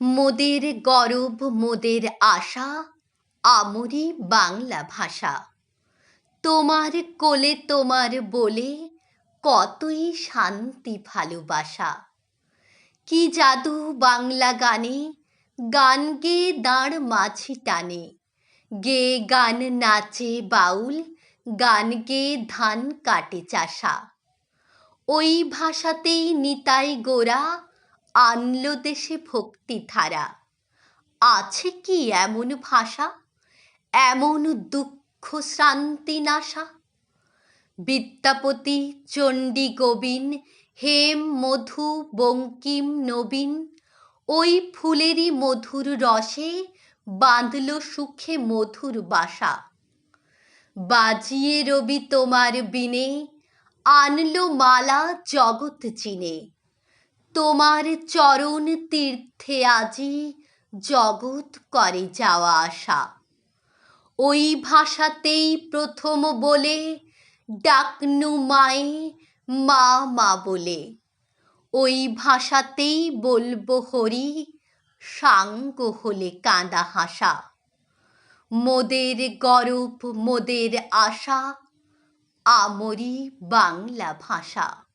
মোদের গরব মোদের আশা, আমরি বাংলা ভাষা। তোমার কোলে তোমার বলে কতই শান্তি ভালোবাসা। কি জাদু বাংলা গানে, গান গেয়ে দাঁড় মাঝি টানে। গে গান নাচে বাউল, গান গেয়ে ধান কাটে চাষা। ওই ভাষাতেই নিতাই গোরা আনলো দেশে ভক্তি ধারা আছে কি এমন ভাষা? এমন দুঃখ শ্রান্তি নাশা? বিদ্যাপতি চণ্ডী গোবিন হেম, মধু, বঙ্কিম, নবীন, ওই ফুলেরই মধুর রসে বাঁধল সুখে মধুর বাসা। বাজিয়ে রবি তোমার বিনে, আনলো মালা জগৎ চিনে তোমার চরণ তীর্থে আজি জগৎ করে যাওয়া আসা। ওই ভাষাতেই প্রথম বলে, ডাকনু মায়ে মা মা বলে। ওই ভাষাতেই বলব হরি, সাঙ্গ হলে কাঁদা হাসা। মোদের গরব, মোদের আশা, আমরি বাংলা ভাষা।